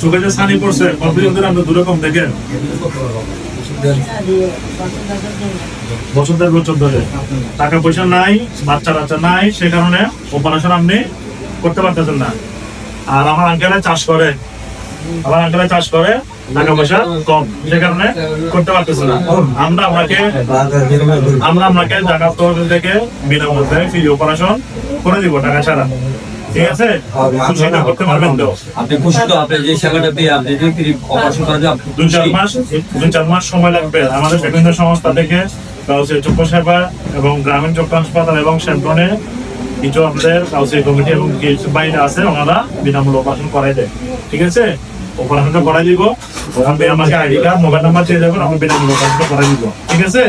চোখে যে ছানি পড়ছে, কতদিন ধরে আপনি দুরকম দেখেন? বছর দেড় বছর ধরে। টাকা পয়সা নাই, বাচ্চা বাচ্চা নাই, সে কারণে অপারেশন আপনি করতে পারতেছেন না। আর আমার আঙ্কেলে চাষ করে। আমার আঙ্কেলে চাষ করে, টাকা পয়সা কম, সে কারণে করতে পারতেছে না। আমরা আপনাকে আমরা আপনাকে তহবিল থেকে বিনামূল্যে ফ্রি অপারেশন করে দিব, টাকা ছাড়া। ঠিক আছে? খুশি না করতে পারবেন তো? আপনি খুশি তো আপনি যে সেখানে দিয়ে আপনি যে অপারেশন করা যায় দুই চার মাস দুই চার মাস সময় লাগবে। আমাদের বিভিন্ন সংস্থা থেকে কাউসে চক্ষু সেবা এবং গ্রামীণ চক্ষু হাসপাতাল এবং সেন্টনে কিছু আমাদের কমিটি এবং কিছু বাইরে আছে ওনারা বিনামূল্যে অপারেশন করাই দেয়। ঠিক আছে? অপারেশনটা করাই দিব। আপনি আমাকে আইডি কার্ড মোবাইল নাম্বার চেয়ে যাবেন আমি বিনামূল্যে অপারেশনটা করাই দিব। ঠিক আছে?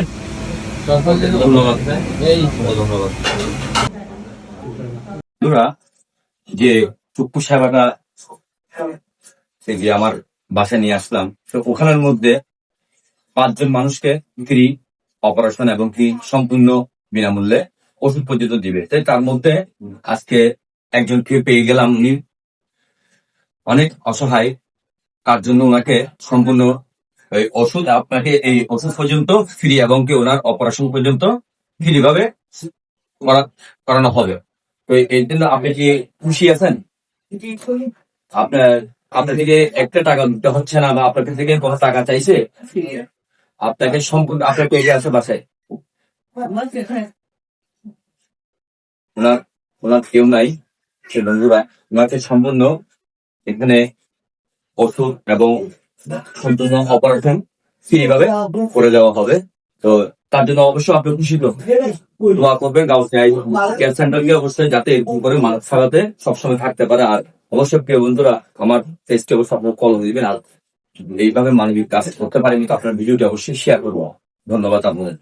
ধন্যবাদ। ধন্যবাদ। যে সেবাটা এই যে আমার বাসায় নিয়ে আসলাম, তো ওখানের মধ্যে পাঁচজন মানুষকে ফ্রি অপারেশন এবং কি সম্পূর্ণ বিনামূল্যে ওষুধ পর্যন্ত দিবে। তাই তার মধ্যে আজকে একজন একজনকে পেয়ে গেলাম উনি। অনেক অসহায়, তার জন্য ওনাকে সম্পূর্ণ এই ওষুধ, আপনাকে এই ওষুধ পর্যন্ত ফ্রি এবং কি ওনার অপারেশন পর্যন্ত ফ্রি ভাবে করানো হবে। তো এই জন্য আপনি কি খুশি আছেন? আপনার আপনার থেকে একটা টাকা দিতে হচ্ছে না বা আপনার থেকে কোনো টাকা চাইছে? আপনাকে সম্পূর্ণ আপনার পেয়ে আছে বাসায় ওনার ওনার কেউ নাই সে বন্ধুরা ওনাকে সম্পূর্ণ এখানে ওষুধ এবং সম্পূর্ণ অপারেশন ফ্রি ভাবে করে দেওয়া হবে। তো তার জন্য অবশ্যই আপনি খুশি তো দোয়া করবেন কেয়ার সেন্টার গিয়ে অবশ্যই যাতে এরকম করে মানুষ ছাড়াতে সবসময় থাকতে পারে। আর অবশ্যই প্রিয় বন্ধুরা, আমার টেস্টে অবশ্যই আপনার কল দিবেন। আর এইভাবে মানবিক কাজ করতে পারেন তো আপনার ভিডিওটি অবশ্যই শেয়ার করব। ধন্যবাদ আপনাদের।